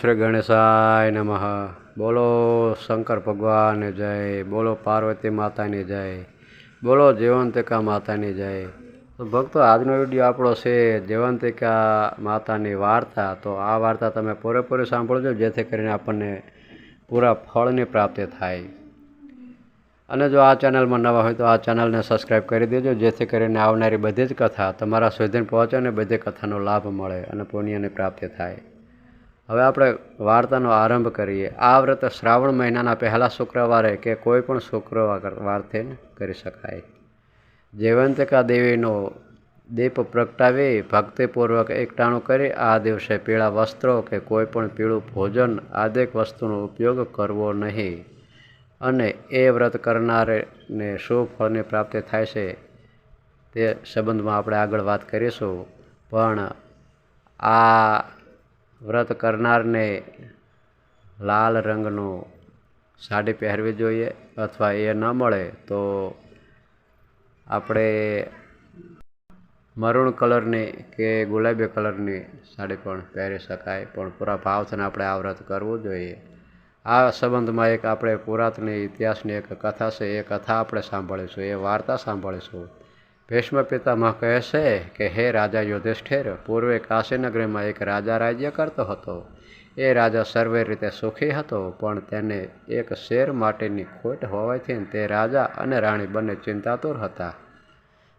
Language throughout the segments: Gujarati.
શ્રી ગણેશાય નમઃ. બોલો શંકર ભગવાનને જય, બોલો પાર્વતી માતાની જય, બોલો જીવંતિકા માતાની જય. તો ભક્તો, આજનો વીડિયો આપણો છે જીવંતિકા માતાની વાર્તા. તો આ વાર્તા તમે પૂરેપૂરી સાંભળજો, જેથી કરીને આપણને પૂરા ફળની પ્રાપ્તિ થાય. અને જો આ ચેનલમાં નવા હોય તો આ ચેનલને સબસ્ક્રાઈબ કરી દેજો, જેથી કરીને આવનારી બધી જ કથા તમારા સુધી પહોંચે અને બધી કથાનો લાભ મળે અને પુણ્યની પ્રાપ્તિ થાય. હવે આપણે વાર્તાનો આરંભ કરીએ. આ વ્રત શ્રાવણ મહિનાના પહેલા શુક્રવારે કે કોઈ પણ શુક્રવાર વારથી કરી શકાય. જયવંતિકા દેવીનો દીપ પ્રગટાવી ભક્તિપૂર્વક એકટાણું કરી આ દિવસે પીળા વસ્ત્રો કે કોઈ પણ પીળું ભોજન આદિક વસ્તુનો ઉપયોગ કરવો નહીં. અને એ વ્રત કરનારને શું ફળની પ્રાપ્તિ થાય છે તે સંબંધમાં આપણે આગળ વાત કરીશું. પણ આ વ્રત કરનારને લાલ રંગનું સાડી પહેરવી જોઈએ અથવા એ ન મળે તો આપણે મરૂણ કલરની કે ગુલાબી કલરની સાડી પણ પહેરી શકાય. પણ પૂરા ભાવથી આપણે આ વ્રત કરવું જોઈએ. આ સંબંધમાં એક આપણે પુરાતન ઇતિહાસની એક કથા છે. એ કથા આપણે સાંભળીશું. એ વાર્તા સાંભળીશું. ભીષ્મ પિતામહ કહે છે કે, હે રાજા યુધિષ્ઠિર, પૂર્વે કાશીનગરીમાં એક રાજા રાજ્ય કરતો હતો. એ રાજા સર્વે રીતે સુખી હતો, પણ તેને એક શેર માટેની ખોટ હોવાથી તે રાજા અને રાણી બંને ચિંતાતુર હતા.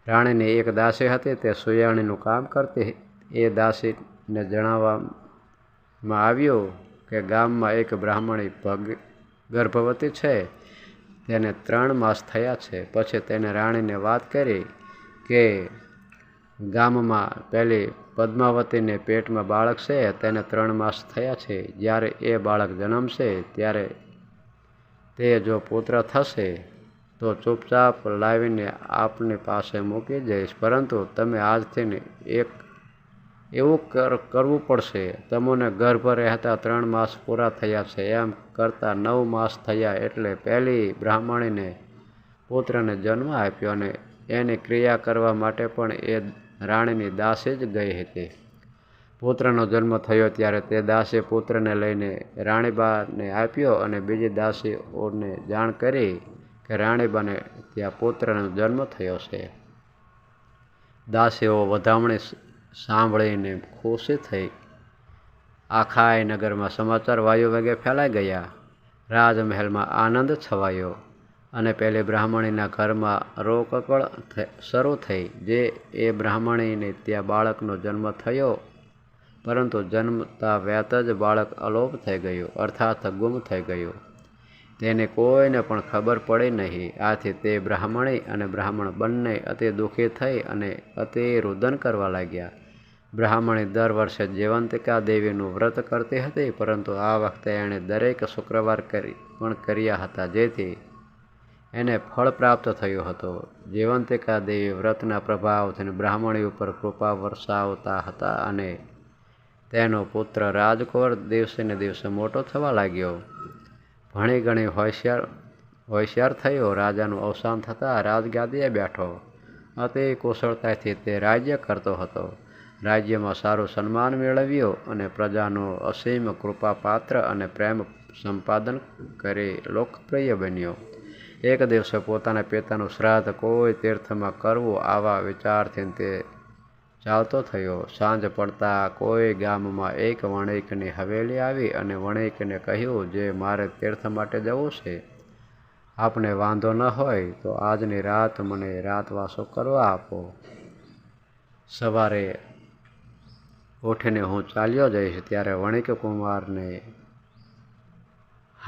રાણીની એક દાસી હતી, તે સુયાણીનું કામ કરતી. એ દાસીને જણાવવામાં આવ્યું કે, ગામમાં એક બ્રાહ્મણી ભગ ગર્ભવતી છે. તેને ત્રણ માસ થયા છે. પછી તેને રાણીને વાત કરી કે ગામમાં પેલી પદ્માવતીને પેટમાં બાળક છે, તેને ત્રણ માસ થયા છે. જ્યારે એ બાળક જન્મશે, ત્યારે તે જો પુત્ર થશે, તો ચૂપચાપ લાવીને આપની પાસે મૂકી જઈશ. પરંતુ તમે આજથી એક એવું કરવું પડશે. તમને ગર્ભ રહેતા ત્રણ માસ પૂરા થયા છે. એમ કરતાં નવ માસ થયા એટલે પહેલી બ્રાહ્મણીને પુત્રને જન્મ આપ્યો અને એની ક્રિયા કરવા માટે પણ એ રાણીની દાસી જ ગઈ હતી. પુત્રનો જન્મ થયો ત્યારે તે દાસી પુત્રને લઈને રાણીબાને આપ્યો અને બીજી દાસીઓને જાણ કરી કે રાણીબાને ત્યાં પુત્રનો જન્મ થયો છે. દાસીઓ વધામણી સાંભળીને ખુશી થઈ. આખા નગરમાં સમાચાર વાયુ વેગે ફેલાઈ ગયા. રાજમહેલમાં આનંદ છવાયો. અને પેલી બ્રાહ્મણીના ઘરમાં રોકકળ શરૂ થઈ. જે એ બ્રાહ્મણીને ત્યાં બાળકનો જન્મ થયો, પરંતુ જન્મતા વ્યાત જ બાળક અલોપ થઈ ગયું, અર્થાત ગુમ થઈ ગયું. તેને કોઈને પણ ખબર પડી નહીં. આથી તે બ્રાહ્મણી અને બ્રાહ્મણ બંને અતિ દુઃખી થઈ અને અતિ રુદન કરવા લાગ્યા. બ્રાહ્મણી દર વર્ષે જીવંતિકા દેવીનું વ્રત કરતી હતી, પરંતુ આ વખતે એણે દરેક શુક્રવાર કરી, પણ કર્યા હતા. જેથી એને ફળ પ્રાપ્ત થયું હતું. જીવંતિકા દેવી વ્રતના પ્રભાવથી બ્રાહ્મણી ઉપર કૃપા વરસાવતા હતા અને તેનો પુત્ર રાજકુંવર દિવસે ને દિવસે મોટો થવા લાગ્યો. ભણી ગણી હોશિયાર હોશિયાર થયો. રાજાનું અવસાન થતાં રાજગાદીએ બેઠો. અતિ કુશળતાથી તે રાજ્ય કરતો હતો. રાજ્યમાં સારું સન્માન મેળવ્યું અને પ્રજાનો અસીમ કૃપાપાત્ર અને પ્રેમ સંપાદન કરી લોકપ્રિય બન્યો. એક દિવસે પોતાના પિતાનું શ્રાદ્ધ કોઈ તીર્થમાં કરવું આવા વિચારથી તે ચાલતો થયો. સાંજ પડતા કોઈ ગામમાં એક વણિકની હવેલી આવી અને વણિકને કહ્યું, જે મારે તીર્થ માટે જવું છે, આપને વાંધો ન હોય તો આજની રાત મને રાતવાસો કરવા આપો. સવારે ઉઠીને હું ચાલ્યો જઈશ. ત્યારે વણિક કુમારને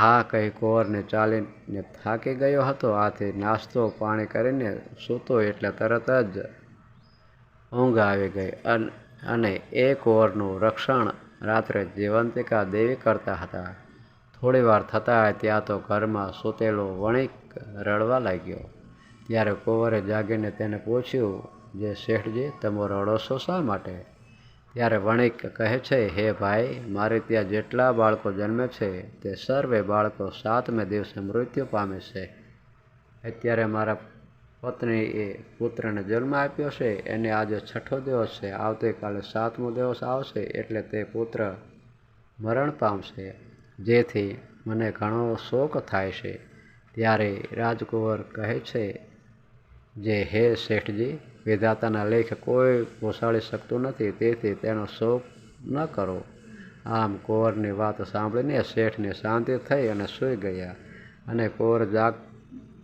હા કહી કુંવરને ચાલીને થાકી ગયો હતો. આથી નાસ્તો પાણી કરીને સૂતો એટલે તરત જ ઊંઘ આવી ગઈ અને એ કુંવરનું રક્ષણ રાત્રે જીવંતિકા દેવી કરતા હતા. થોડી વાર થતાં ત્યાં તો ઘરમાં સૂતેલો વણિક રડવા લાગ્યો. ત્યારે કુંવરે જાગીને તેને પૂછ્યું, જે શેઠજી તમે રડો શા માટે? ત્યારે વણિક કહે છે, હે ભાઈ, મારે ત્યાં જેટલા બાળકો જન્મે છે, તે સર્વે બાળકો સાતમે દિવસે મૃત્યુ પામે છે. અત્યારે મારા પત્નીએ પુત્રને જન્મ આપ્યો છે, એને આજે છઠ્ઠો દિવસ છે, આવતીકાલે સાતમો દિવસ આવશે, એટલે તે પુત્ર મરણ પામશે, જેથી મને ઘણો શોક થાય છે. ત્યારે રાજકુંવર કહે છે, જે હે શેઠજી વિધાતાના લેખ કોઈ પોસાડી શકતું નથી. તેથી તેનો શોક ન કરો. આમ કુંવરની વાત સાંભળીને શેઠને શાંતિ થઈ અને સૂઈ ગયા અને કુંવર જાગ,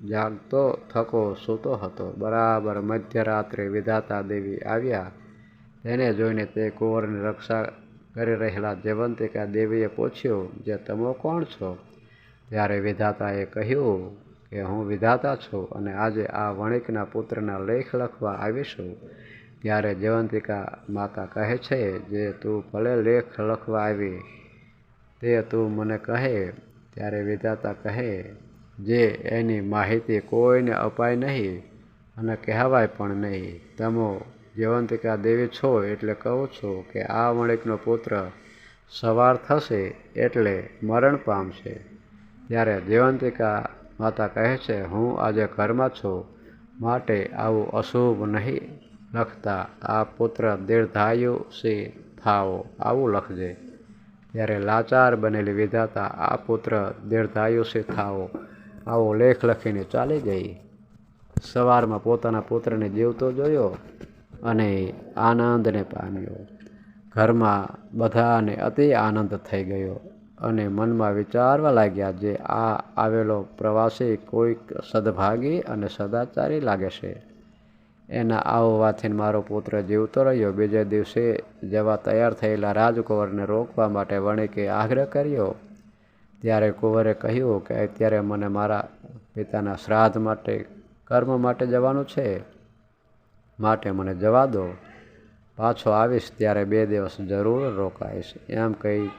જાગતો થકો સૂતો હતો. બરાબર મધ્યરાત્રે વિધાતા દેવી આવ્યા. તેને જોઈને તે કુંવરની રક્ષા કરી રહેલા જયવંતિકા દેવીએ પૂછ્યું, જે તમે કોણ છો? ત્યારે વિધાતાએ કહ્યું કે હું વિધાતા છું અને આજે આ વણિકના પુત્રના લેખ લખવા આવીશું ત્યારે જયવંતિકા માતા કહે છે, જે તું ભલે લેખ લખવા આવી, તે તું મને કહે. ત્યારે વિધાતા કહે, જે એની માહિતી કોઈને અપાય નહીં અને કહેવાય પણ નહીં. તમો જયવંતિકા દેવી છો એટલે કહું છું કે આ વણિકનો પુત્ર સવાર થશે એટલે મરણ પામશે. ત્યારે જયવંતિકા માતા કહે છે, હું આજે ઘરમાં છું, માટે આવું અશુભ નહીં લખતા. આ પુત્ર દીર્ઘાયુષી થાઓ. આવું લખજે. ત્યારે લાચાર બનેલી વિધાતા આ પુત્ર દીર્ઘાયુષી થાઓ. આવો લેખ લખીને ચાલી ગઈ. સવારમાં પોતાના પુત્રને જીવતો જોયો અને આનંદને પામ્યો. ઘરમાં બધાને અતિ આનંદ થઈ ગયો. અને મનમાં વિચારવા લાગ્યા જે આ આવેલો પ્રવાસી કોઈક સદભાગી અને સદાચારી લાગે છે. એના આવવાથી મારો પુત્ર જીવતો રહ્યો. બીજે દિવસે જવા તૈયાર થયેલા રાજકુંવરને રોકવા માટે વણિકે આગ્રહ કર્યો. ત્યારે કુંવરે કહ્યું કે અત્યારે મને મારા પિતાના શ્રાદ્ધ માટે, કર્મ માટે જવાનું છે. માટે મને જવા દો. પાછો આવીશ ત્યારે બે દિવસ જરૂર રોકાઈશ. એમ કહી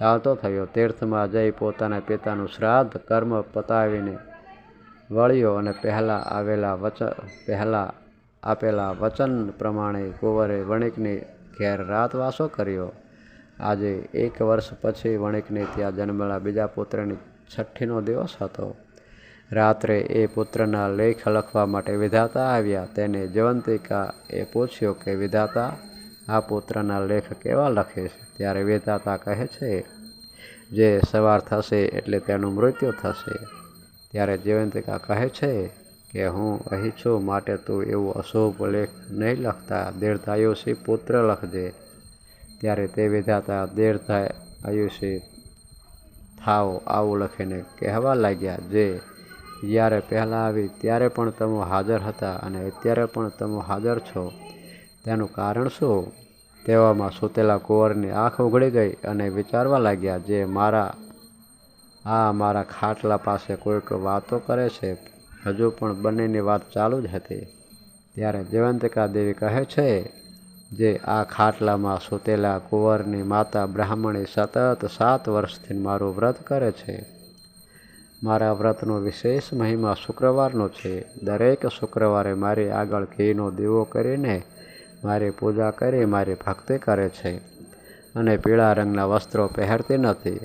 ચાલતો થયો. તીર્થમાં જઈ પોતાના પિતાનું શ્રાદ્ધ કર્મ પતાવીને વળ્યો અને પહેલાં આવેલા વચન પહેલાં આપેલા વચન પ્રમાણે કુંવરે વણિકની ઘેર રાતવાસો કર્યો. આજે એક વર્ષ પછી વણિકને ત્યાં જન્મેલા બીજા પુત્રની છઠ્ઠીનો દિવસ હતો. રાત્રે એ પુત્રના લેખ લખવા માટે વિધાતા આવ્યા. તેને જયવંતિકા એ પૂછ્યો કે, વિધાતા આ પુત્રના લેખ કેવા લખે છે? ત્યારે વિધાતા કહે છે, જે સવાર થશે એટલે તેનું મૃત્યુ થશે. ત્યારે જયવંતિકા કહે છે કે, હું અહીં છું માટે તું એવું અશુભ લેખ નહીં લખતા. દીર્ઘાયુષી પુત્ર લખજે. ત્યારે તે વિધાતા દીર્ઘા આયુષી થાવ આવું લખીને કહેવા લાગ્યા જે જ્યારે પહેલાં આવી ત્યારે પણ તમે હાજર હતા અને અત્યારે પણ તમે હાજર છો. તેનું કારણ શું? તેવામાં સૂતેલા કુંવરની આંખ ઉઘડી ગઈ અને વિચારવા લાગ્યા, જે મારા, આ મારા ખાટલા પાસે કોઈક વાતો કરે છે, હજુ પણ બંનેની વાત ચાલુ જ હતી. ત્યારે જયવંતિકા દેવી કહે છે, જે આ ખાટલામાં સૂતેલા કુંવરની માતા બ્રાહ્મણી સતત સાત વર્ષથી મારું વ્રત કરે છે. મારા વ્રતનો વિશેષ મહિમા શુક્રવારનો છે. દરેક શુક્રવારે મારી આગળ ઘીનો દીવો કરીને મારી પૂજા કરી, મારી ભક્તિ કરે છે અને પીળા રંગના વસ્ત્રો પહેરતી નથી.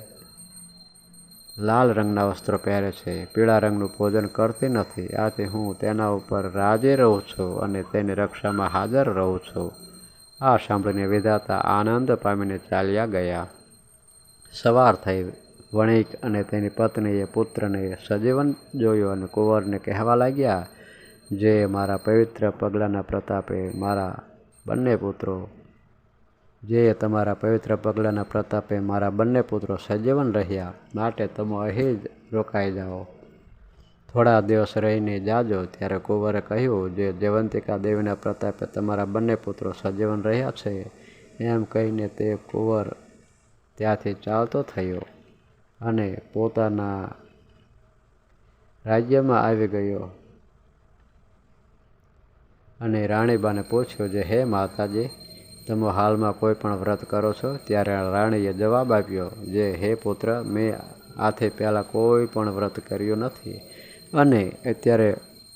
લાલ રંગના વસ્ત્રો પહેરે છે, પીળા રંગનું ભોજન કરતી નથી. આથી હું તેના ઉપર રાજી રહું છું અને તેની રક્ષામાં હાજર રહું છું. આ સાંભળીને વિધાતા આનંદ પામીને ચાલ્યા ગયા. સવાર થઈ, વણિક અને તેની પત્નીએ પુત્રને સજીવન જોયો અને કુંવરને કહેવા લાગ્યા, જે મારા પવિત્ર પગલાંના પ્રતાપે મારા બંને પુત્રો. જે તમારા પવિત્ર પગલાંના પ્રતાપે મારા બંને પુત્રો સજીવન રહ્યા. માટે તમે અહીં જ રોકાઈ જાઓ. થોડા દિવસ રહીને જાજો, ત્યારે કુંવરે કહ્યું, જે જયવંતિકા દેવીના પ્રતાપે તમારા બંને પુત્રો સજીવન રહ્યા છે, એમ કહીને તે કુંવર ત્યાંથી ચાલતો થયો અને પોતાના રાજ્યમાં આવી ગયો. અને રાણીબાને પૂછ્યું જે, હે માતાજી, તમે હાલમાં કોઈ પણ વ્રત કરો છો? ત્યારે રાણીએ જવાબ આપ્યો જે, હે પુત્ર, મેં આથી પહેલાં કોઈ પણ વ્રત કર્યું નથી અને અત્યારે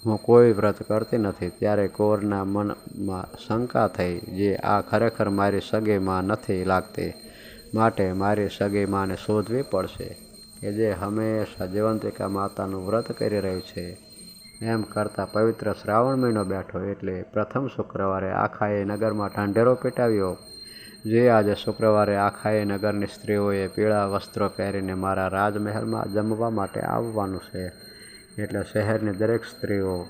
હું કોઈ વ્રત કરતી નથી. ત્યારે કૌરના મનમાં શંકા થઈ જે, આ ખરેખર મારી સગી માં નથી લાગતી, માટે મારી સગી માને શોધવી પડશે કે જે હંમેશા જીવંતિકા માતાનું વ્રત કરી રહી છે. એમ કરતાં પવિત્ર શ્રાવણ મહિનો બેઠો એટલે પ્રથમ શુક્રવારે આખાએ નગરમાં ઢંઢેરો પેટાવ્યો. જે આજે શુક્રવારે આખાએ નગરની સ્ત્રીઓએ પીળા વસ્ત્રો પહેરીને મારા રાજમહેલમાં જમવા માટે આવવાનું છે. એટલે શહેરની દરેક સ્ત્રીઓ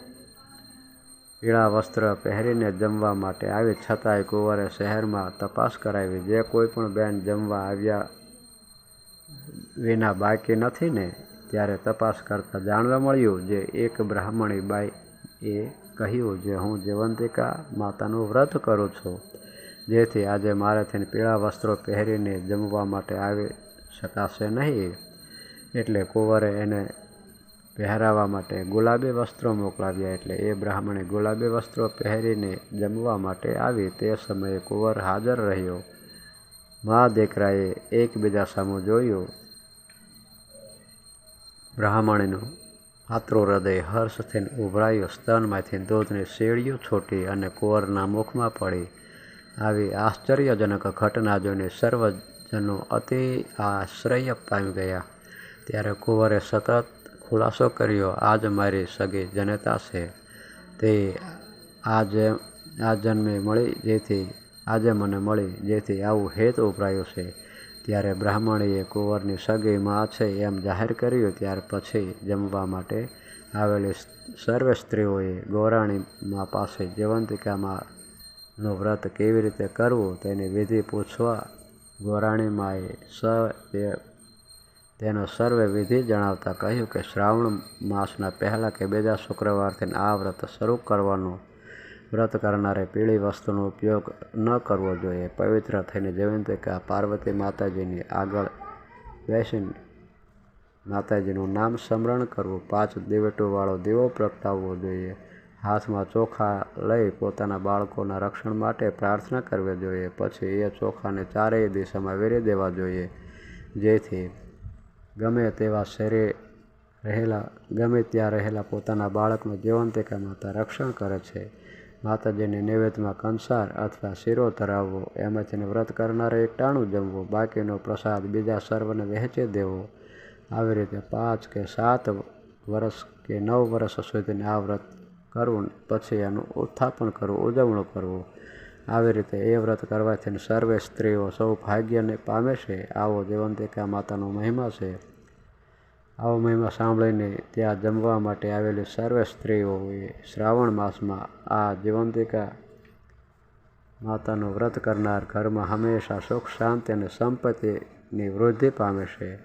પીળા વસ્ત્ર પહેરીને જમવા માટે આવી, છતાંય કુંવરે શહેરમાં તપાસ કરાવી, જે કોઈ પણ બેન જમવા આવ્યા વિના બાકી નથી ને? ત્યારે તપાસ કરતાં જાણવા મળ્યું જે એક બ્રાહ્મણી બાઈ એ કહ્યું જે હું જીવંતિકા માતાનું વ્રત કરું છું, જેથી આજે મારાથી પીળા વસ્ત્રો પહેરીને જમવા માટે આવી શકાશે નહીં. એટલે કુંવરે એને પહેરાવવા માટે ગુલાબી વસ્ત્રો મોકલાવ્યા એટલે એ બ્રાહ્મણે ગુલાબી વસ્ત્રો પહેરીને જમવા માટે આવી. તે સમયે કુંવર હાજર રહ્યો. મા દીકરાએ એકબીજા સામું જોયું. બ્રાહ્મણીનું પાતળું હૃદય હર્ષથી ઉભરાયું, સ્તનમાંથી દૂધની શેળીઓ છૂટી અને કુંવરના મુખમાં પડી. આવી આશ્ચર્યજનક ઘટના જોઈને સર્વજનો અતિ આશ્રય પામી ગયા. ત્યારે કુંવરે સતત ખુલાસો કર્યો, આજ મારી સગી જનતા છે. તે આજે, આ જન્મે મળી, જેથી, આજે મને મળી, જેથી આવું હેત ઉભરાયું છે. ત્યારે બ્રાહ્મણીએ કુંવરની સગી માં છે એમ જાહેર કર્યું, ત્યાર પછી જમવા માટે આવેલી સર્વે સ્ત્રીઓએ ગોરાણીમાં પાસે જયવંતિકા નું વ્રત કેવી રીતે કરવું તેની વિધિ પૂછવા ગૌરાણી માએ સ તેનો સર્વે વિધિ જણાવતા કહ્યું કે શ્રાવણ માસના પહેલાં કે બીજા શુક્રવારથી આ વ્રત શરૂ કરવાનું વ્રત કરનારે પીળી વસ્તુનો ઉપયોગ ન કરવો જોઈએ. પવિત્ર થઈને જયવંતિકા પાર્વતી માતાજીની આગળ બેસીને માતાજીનું નામ સ્મરણ કરવું, પાંચ દિવેટોવાળો દીવો પ્રગટાવવો જોઈએ. હાથમાં ચોખા લઈ પોતાના બાળકોના રક્ષણ માટે પ્રાર્થના કરવી જોઈએ. પછી એ ચોખાને ચારેય દિશામાં વેરી દેવા જોઈએ. જેથી ગમે તેવા શરીર રહેલા, ગમે ત્યાં રહેલા પોતાના બાળકનું જીવંતિકા માતા રક્ષણ કરે છે. માતાજીને નૈવેદ્યમાં કંસાર અથવા શીરો ધરાવવો, એમાંથી વ્રત કરનારે એકટાણું જમવું, બાકીનો પ્રસાદ બીજા સર્વને વહેંચી દેવો. આવી રીતે પાંચ કે સાત વર્ષ કે નવ વર્ષ સુધીને આ વ્રત કરવું, પછી એનું ઉત્થાપન કરવું, ઉજવણું કરવું. આવી રીતે એ વ્રત કરવાથી સર્વે સ્ત્રીઓ સૌ ભાગ્યને પામે છે. આવો જીવંતિકા માતાનો મહિમા છે. આવો મહિમા સાંભળીને ત્યાં જમવા માટે આવેલી સર્વે સ્ત્રીઓએ શ્રાવણ માસમાં આ જીવંતિકા માતાનું વ્રત કરનાર ઘરમાં હંમેશા સુખ, શાંતિ અને સંપત્તિની વૃદ્ધિ પામે છે.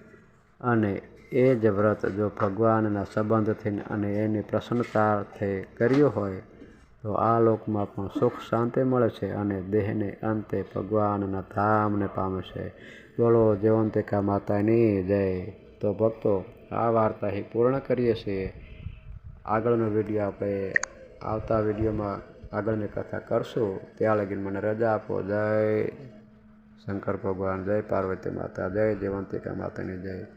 અને એ જ વ્રત જો ભગવાનના સંબંધથી અને એની પ્રસન્નતાથી કર્યું હોય, તો આ લોકમાં પણ સુખ, શાંતિ મળે છે અને દેહને અંતે ભગવાનના ધામને પામે છે. બોલો જીવંતિકા માતાની જય. તો ભક્તો આ વાર્તા અહીં પૂર્ણ કરીએ છીએ. આગળનો વીડિયો આપણે આવતા વિડીયોમાં આગળની કથા કરશું. ત્યાં લગીને મને રજા આપો. જય શંકર ભગવાન, જય પાર્વતી માતા, જય જયવંતિકા માતાની જય.